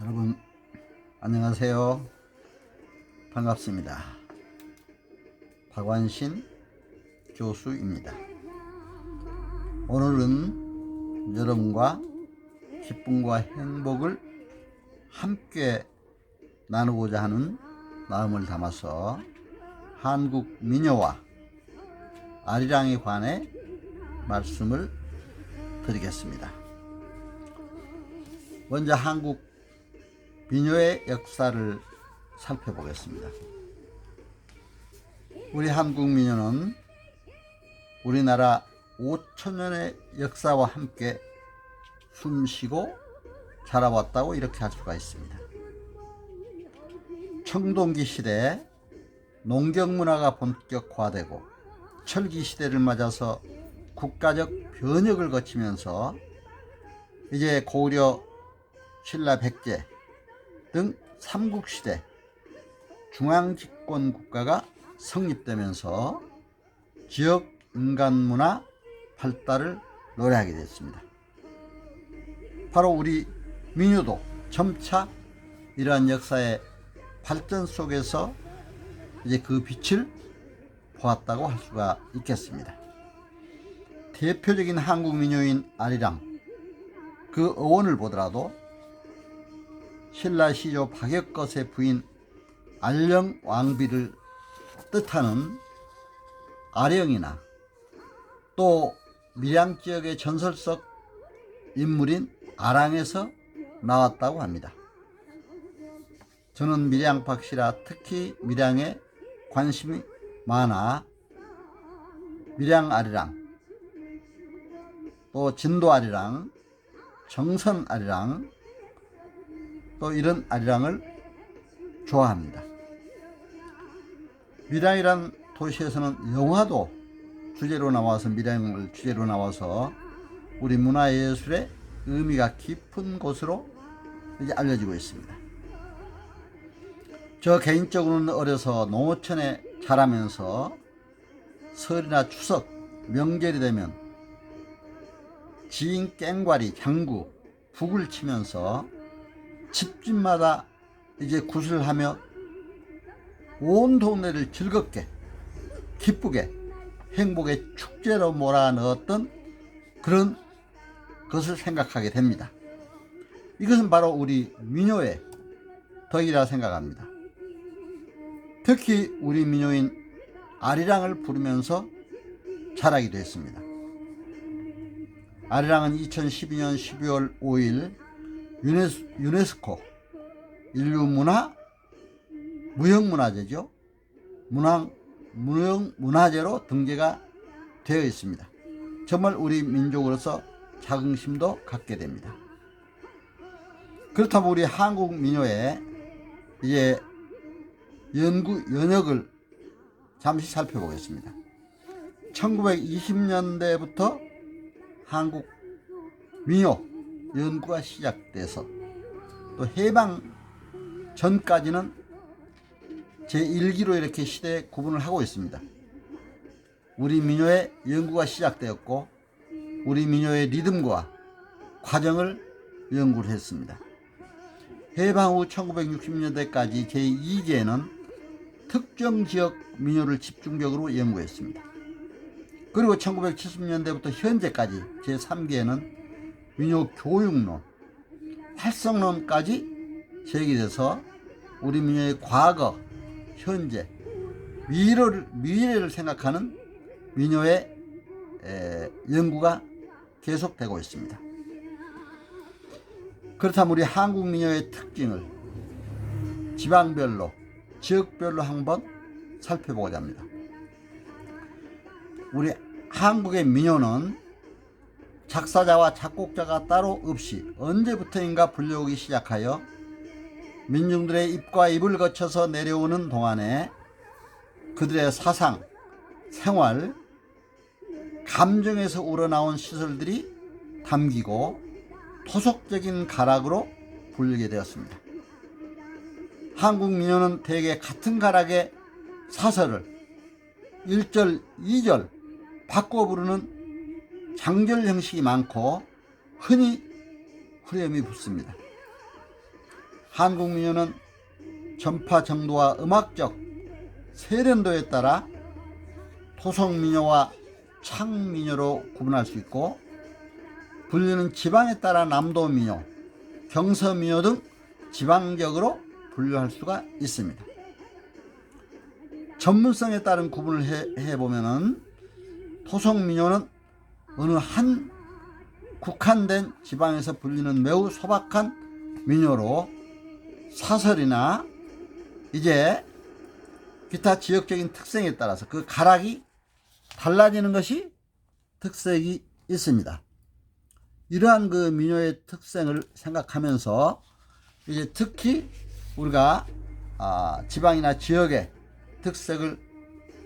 여러분 안녕하세요. 반갑습니다. 박완신 교수입니다. 오늘은 여러분과 기쁨과 행복을 함께 나누고자 하는 마음을 담아서 한국 민요와 아리랑에 관해 말씀을 드리겠습니다. 먼저 한국 민요의 역사를 살펴보겠습니다. 우리 한국 민요는 우리나라 5천년의 역사와 함께 숨쉬고 자라왔다고 이렇게 할 수가 있습니다. 청동기 시대 농경 문화가 본격화되고 철기 시대를 맞아서 국가적 변혁을 거치면서 이제 고려 신라 백제 등 삼국시대 중앙집권 국가가 성립되면서 지역 인간문화 발달을 노래하게 됐습니다. 바로 우리 민요도 점차 이러한 역사의 발전 속에서 이제 그 빛을 보았다고 할 수가 있겠습니다. 대표적인 한국 민요인 아리랑 그 어원을 보더라도 신라 시조 박역것의 부인 알령 왕비를 뜻하는 아령이나 또 밀양 지역의 전설적 인물인 아랑에서 나왔다고 합니다. 저는 밀양 박씨라 특히 밀양에 관심이 많아 밀양 아리랑 또 진도 아리랑 정선 아리랑 또 이런 아리랑을 좋아합니다. 밀양이란 도시에서는 영화도 주제로 나와서 밀양을 주제로 나와서 우리 문화예술의 의미가 깊은 곳으로 이제 알려지고 있습니다. 저 개인적으로는 어려서 농어촌에 자라면서 설이나 추석, 명절이 되면 지인 깽과리, 장구, 북을 치면서 집집마다 이제 굿을 하며 온 동네를 즐겁게 기쁘게 행복의 축제로 몰아넣었던 그런 것을 생각하게 됩니다. 이것은 바로 우리 민요의 덕이라 생각합니다. 특히 우리 민요인 아리랑을 부르면서 자라기도 했습니다. 아리랑은 2012년 12월 5일 유네스, 유네스코 인류문화 무형문화재죠. 문화, 무형문화재로 등재가 되어 있습니다. 정말 우리 민족으로서 자긍심도 갖게 됩니다. 그렇다면 우리 한국 민요의 이제 연구 연역을 잠시 살펴보겠습니다. 1920년대부터 한국 민요 연구가 시작돼서 또 해방 전까지는 제1기로 이렇게 시대 구분을 하고 있습니다. 우리 민요의 연구가 시작되었고 우리 민요의 리듬과 과정을 연구를 했습니다. 해방 후 1960년대까지 제2기에는 특정 지역 민요를 집중적으로 연구했습니다. 그리고 1970년대부터 현재까지 제3기에는 민요 교육론, 활성론까지 제기돼서 우리 민요의 과거, 현재, 미래를, 미래를 생각하는 민요의 에, 연구가 계속되고 있습니다. 그렇다면 우리 한국 민요의 특징을 지방별로, 지역별로 한번 살펴보고자 합니다. 우리 한국의 민요는 작사자와 작곡자가 따로 없이 언제부터인가 불려오기 시작하여 민중들의 입과 입을 거쳐서 내려오는 동안에 그들의 사상, 생활, 감정에서 우러나온 시설들이 담기고 토속적인 가락으로 불리게 되었습니다. 한국 민요는 대개 같은 가락의 사설을 1절, 2절 바꿔 부르는 장절 형식이 많고 흔히 후렴이 붙습니다. 한국 민요는 전파 정도와 음악적 세련도에 따라 토속 민요와 창 민요로 구분할 수 있고 분류는 지방에 따라 남도 민요, 경서 민요 등 지방적으로 분류할 수가 있습니다. 전문성에 따른 구분을 해, 해보면은 토속 민요는 어느 한 국한된 지방에서 불리는 매우 소박한 민요로 사설이나 이제 기타 지역적인 특성에 따라서 그 가락이 달라지는 것이 특색이 있습니다. 이러한 그 민요의 특성을 생각하면서 이제 특히 우리가 아, 지방이나 지역의 특색을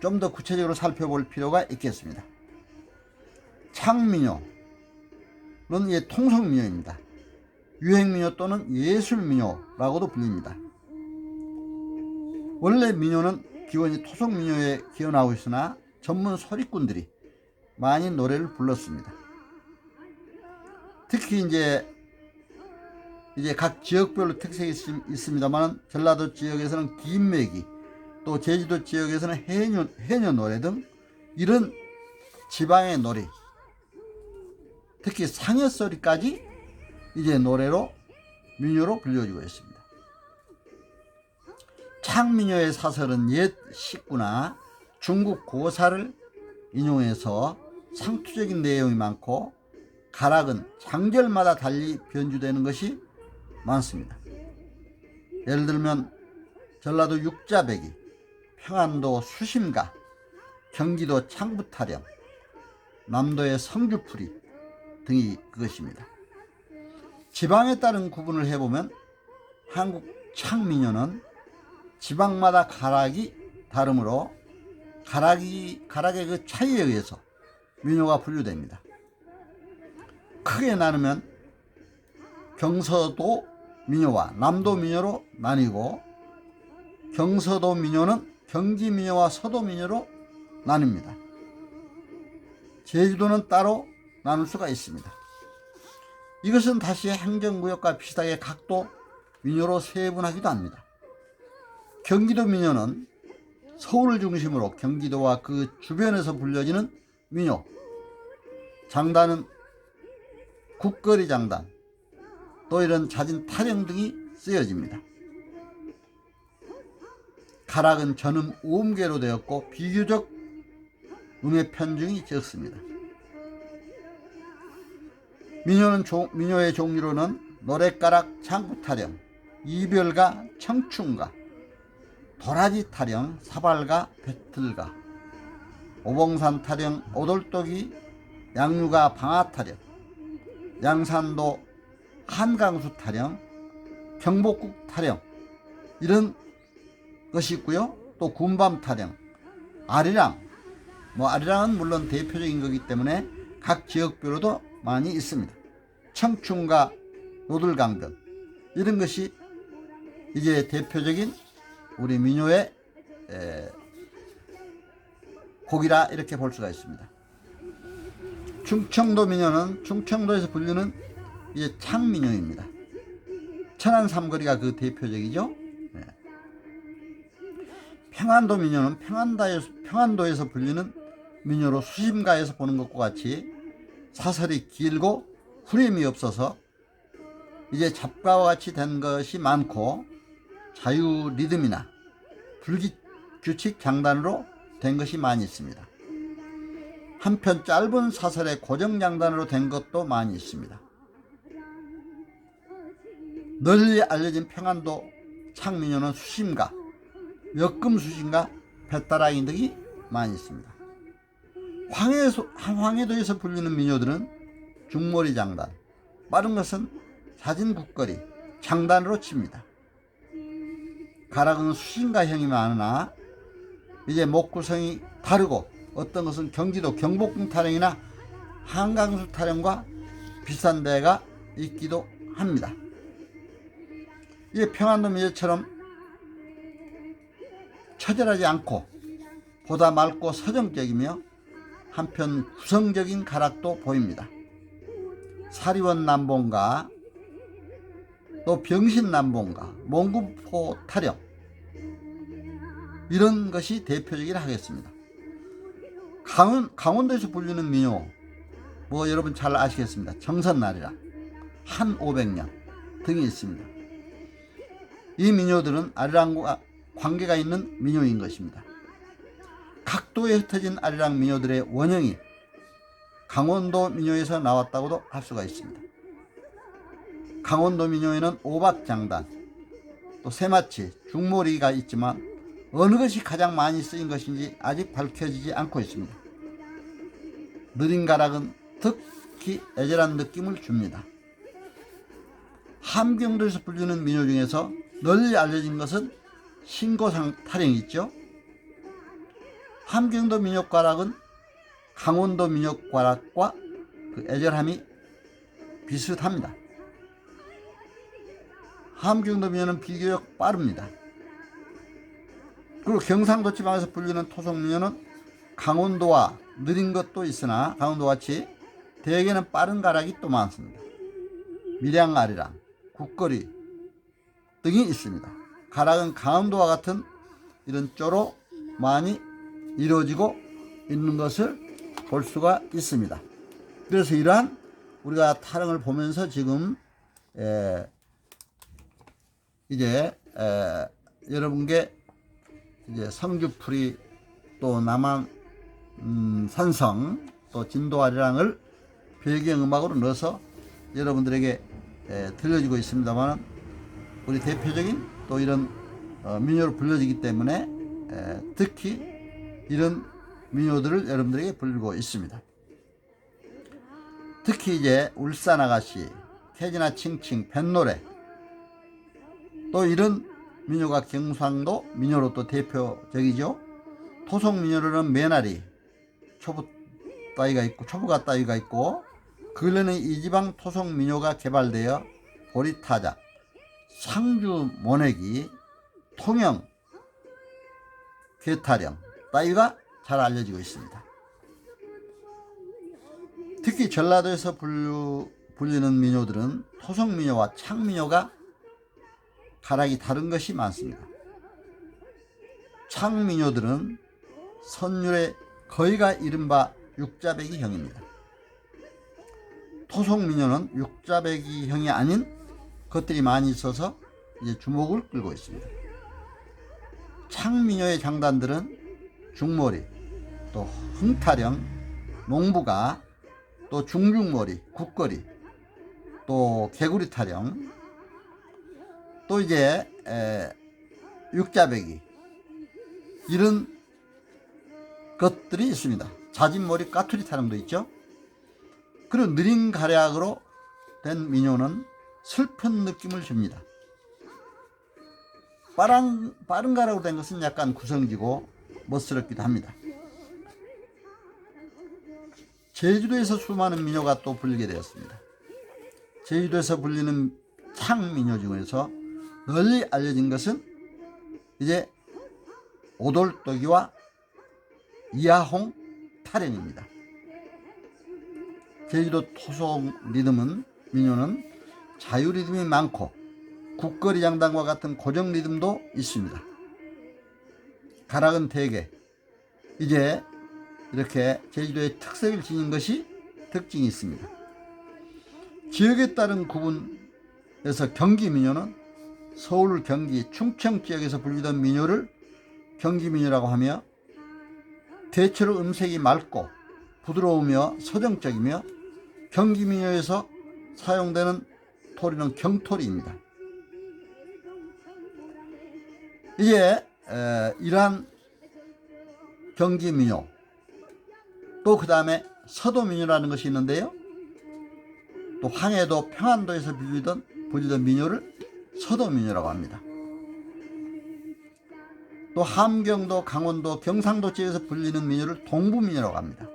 좀 더 구체적으로 살펴볼 필요가 있겠습니다. 창민요는 예, 통속민요입니다. 유행민요 또는 예술민요라고도 불립니다. 원래 민요는 기원이 토속민요에 기원하고 있으나 전문 소리꾼들이 많이 노래를 불렀습니다. 특히 이제 이제 각 지역별로 특색이 있- 있습니다만 전라도 지역에서는 김매기 또 제주도 지역에서는 해녀, 해녀 노래 등 이런 지방의 노래 특히 상여 소리까지 이제 노래로 민요로 불려지고 있습니다. 창민요의 사설은 옛 식구나 중국 고사를 인용해서 상투적인 내용이 많고 가락은 장절마다 달리 변주되는 것이 많습니다. 예를 들면 전라도 육자배기, 평안도 수심가, 경기도 창부타령, 남도의 성주풀이 등이 그것입니다. 지방에 따른 구분을 해보면 한국 창민요는 지방마다 가락이 다르므로 가락이 가락의 그 차이에 의해서 민요가 분류됩니다. 크게 나누면 경서도 민요와 남도 민요로 나뉘고 경서도 민요는 경기 민요와 서도 민요로 나뉩니다. 제주도는 따로 나눌 수가 있습니다. 이것은 다시 행정구역과 비슷하게 각도 민요로 세분하기도 합니다. 경기도 민요는 서울을 중심으로 경기도와 그 주변에서 불려지는 민요. 장단은 국거리 장단, 또 이런 자진 타령 등이 쓰여집니다. 가락은 전음 우음계로 되었고 비교적 음의 편중이 적습니다. 민요는 조- 민요의 종류로는 노랫가락, 창구 타령, 이별가, 청춘가, 도라지 타령, 사발가, 배틀가, 오봉산 타령, 오돌독이, 양류가 방아 타령, 양산도 한강수 타령, 경복국 타령 이런 것이 있고요. 또 군밤 타령, 아리랑 뭐 아리랑은 물론 대표적인 거기 때문에 각 지역별로도 많이 있습니다. 청춘과 노들강변 이런 것이 이제 대표적인 우리 민요의 에, 곡이라 이렇게 볼 수가 있습니다. 충청도 민요는 충청도에서 불리는 이제 창민요입니다. 천안 삼거리가 그 대표적이죠. 네. 평안도 민요는 평안도에서, 평안도에서 불리는 민요로 수심가에서 보는 것과 같이 사설이 길고 후렴이 없어서 이제 잡가와 같이 된 것이 많고 자유 리듬이나 불규칙 장단으로 된 것이 많이 있습니다. 한편 짧은 사설의 고정 장단으로 된 것도 많이 있습니다. 널리 알려진 평안도 창민요는 수심가, 역금 수심가, 배따라기 등이 많이 있습니다. 황해도, 황해도에서 불리는 민요들은 중머리 장단, 빠른 것은 사진 국거리, 장단으로 칩니다. 가락은 수신가형이 많으나 이제 목 구성이 다르고 어떤 것은 경기도 경복궁 타령이나 한강수 타령과 비슷한 데가 있기도 합니다. 이게 평안도 미제처럼 처절하지 않고 보다 맑고 서정적이며 한편 구성적인 가락도 보입니다. 사리원 남봉과 또 병신 남봉가, 몽구포 타령 이런 것이 대표적이라 하겠습니다. 강원, 강원도에서 불리는 민요 뭐 여러분 잘 아시겠습니다. 정선날이라 한 500년 등이 있습니다. 이 민요들은 아리랑과 관계가 있는 민요인 것입니다. 각도에 흩어진 아리랑 민요들의 원형이 강원도 민요에서 나왔다고도 할 수가 있습니다. 강원도 민요에는 오박장단, 또 새마치, 중모리가 있지만 어느 것이 가장 많이 쓰인 것인지 아직 밝혀지지 않고 있습니다. 느린 가락은 특히 애절한 느낌을 줍니다. 함경도에서 불리는 민요 중에서 널리 알려진 것은 신고상 타령이 있죠. 함경도 민요가락은 강원도 민요가락과 그 애절함이 비슷합니다. 함경도 민요는 비교적 빠릅니다. 그리고 경상도 지방에서 불리는 토속 민요는 강원도와 느린 것도 있으나 강원도 같이 대개는 빠른 가락이 또 많습니다. 밀양아리랑, 국거리 등이 있습니다. 가락은 강원도와 같은 이런 쪼로 많이 이루어지고 있는 것을 볼 수가 있습니다. 그래서 이러한 우리가 타령을 보면서 지금 에, 이제 에, 여러분께 이제 성주풀이 또 남한 음, 산성 또 진도아리랑을 배경음악으로 넣어서 여러분들에게 에, 들려주고 있습니다만 우리 대표적인 또 이런 어, 민요로 불려지기 때문에 에, 특히 이런 민요들을 여러분들에게 불리고 있습니다. 특히 이제 울산 아가씨, 태진아 칭칭, 뱃노래 또 이런 민요가 경상도 민요로 또 대표적이죠. 토속 민요로는 매나리, 초부 따위가 있고 초부가 따위가 있고 근래는 이 지방 토속 민요가 개발되어 보리타자, 상주 모내기, 통영, 괴타령 따위가 잘 알려지고 있습니다. 특히 전라도에서 불류, 불리는 민요들은 토속 민요와 창 민요가 가락이 다른 것이 많습니다. 창 민요들은 선율의 거의가 이른바 육자배기 형입니다. 토속 민요는 육자배기 형이 아닌 것들이 많이 있어서 이제 주목을 끌고 있습니다. 창민요의 장단들은 중머리, 또 흥타령, 농부가, 또 중중머리, 국거리, 또 개구리 타령, 또 이제 에, 육자배기 이런 것들이 있습니다. 자진머리 까투리 타령도 있죠. 그리고 느린 가략으로 된 민요는 슬픈 느낌을 줍니다. 빠른, 빠른 가락으로 된 것은 약간 구성지고 멋스럽기도 합니다. 제주도에서 수많은 민요가 또 불리게 되었습니다. 제주도에서 불리는 창민요 중에서 널리 알려진 것은 이제 오돌떡이와 이하홍 타령입니다. 제주도 토속 리듬은 민요는 자유 리듬이 많고 국거리 장단과 같은 고정 리듬도 있습니다. 가락은 대개 이제 이렇게 제주도의 특색을 지닌 것이 특징이 있습니다. 지역에 따른 구분에서 경기 민요는 서울, 경기, 충청 지역에서 불리던 민요를 경기 민요라고 하며 대체로 음색이 맑고 부드러우며 서정적이며 경기 민요에서 사용되는 토리는 경토리입니다. 이제 에, 이러한 경기 민요 또 그 다음에 서도 민요라는 것이 있는데요. 또 황해도 평안도에서 불리던 불리던 민요를 서도 민요라고 합니다. 또 함경도, 강원도, 경상도 지역에서 불리는 민요를 동부 민요라고 합니다.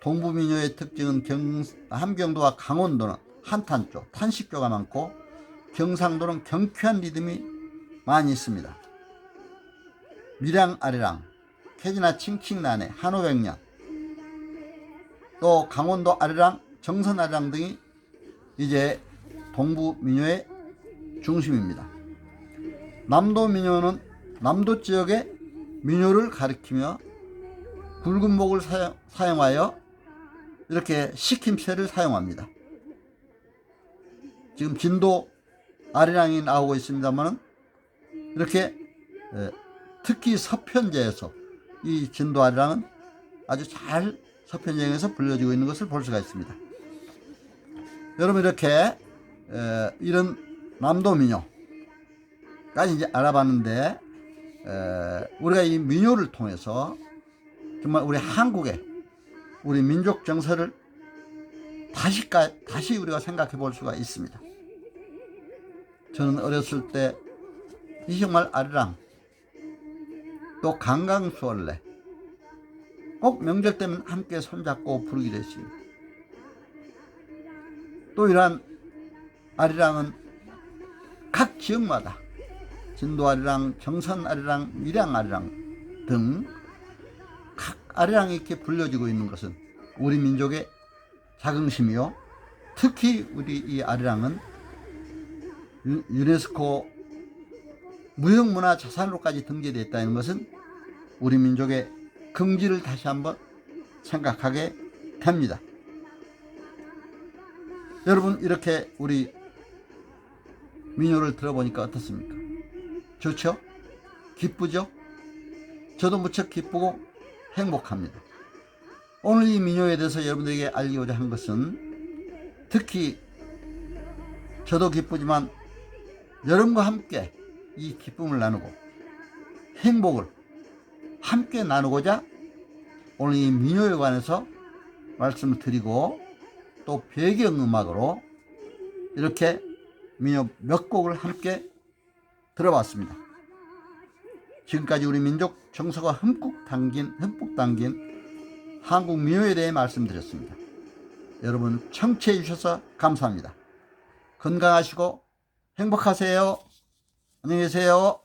동부 민요의 특징은 경, 함경도와 강원도는 한탄조, 탄식조가 많고 경상도는 경쾌한 리듬이 많이 있습니다. 밀양 아리랑, 캐지나 칭칭나네, 한오백년, 또 강원도 아리랑, 정선 아리랑 등이 이제 동부 민요의 중심입니다. 남도 민요는 남도 지역의 민요를 가리키며 붉은 목을 사용, 사용 하여 이렇게 식힘새를 사용합니다. 지금 진도 아리랑이 나오고 있습니다만 이렇게 에, 특히 서편제에서 이 진도 아리랑은 아주 잘 서편제에서 불려지고 있는 것을 볼 수가 있습니다. 여러분 이렇게 에, 이런 남도 민요까지 이제 알아봤는데 에, 우리가 이 민요를 통해서 정말 우리 한국의 우리 민족 정서를 다시 다시 우리가 생각해 볼 수가 있습니다. 저는 어렸을 때 이 정말 아리랑 또 강강수월래 꼭 명절 때면 함께 손잡고 부르기도 했습니다. 또 이러한 아리랑은 각 지역마다 진도 아리랑, 정선 아리랑, 밀양 아리랑 등 각 아리랑이 이렇게 불려지고 있는 것은 우리 민족의 자긍심이요. 특히 우리 이 아리랑은 유- 유네스코 무형문화 자산으로까지 등재되어 있다는 것은 우리 민족의 긍지를 다시 한번 생각하게 됩니다. 여러분 이렇게 우리 민요를 들어보니까 어떻습니까? 좋죠? 기쁘죠? 저도 무척 기쁘고 행복합니다. 오늘 이 민요에 대해서 여러분들에게 알리고자 한 것은 특히 저도 기쁘지만 여러분과 함께 이 기쁨을 나누고 행복을 함께 나누고자 오늘 이 민요에 관해서 말씀을 드리고 또 배경음악으로 이렇게 민요 몇 곡을 함께 들어봤습니다. 지금까지 우리 민족 정서가 흠뻑 담긴 흠뻑 담긴 한국 민요에 대해 말씀드렸습니다. 여러분 청취해 주셔서 감사합니다. 건강하시고 행복하세요. 안녕히 계세요.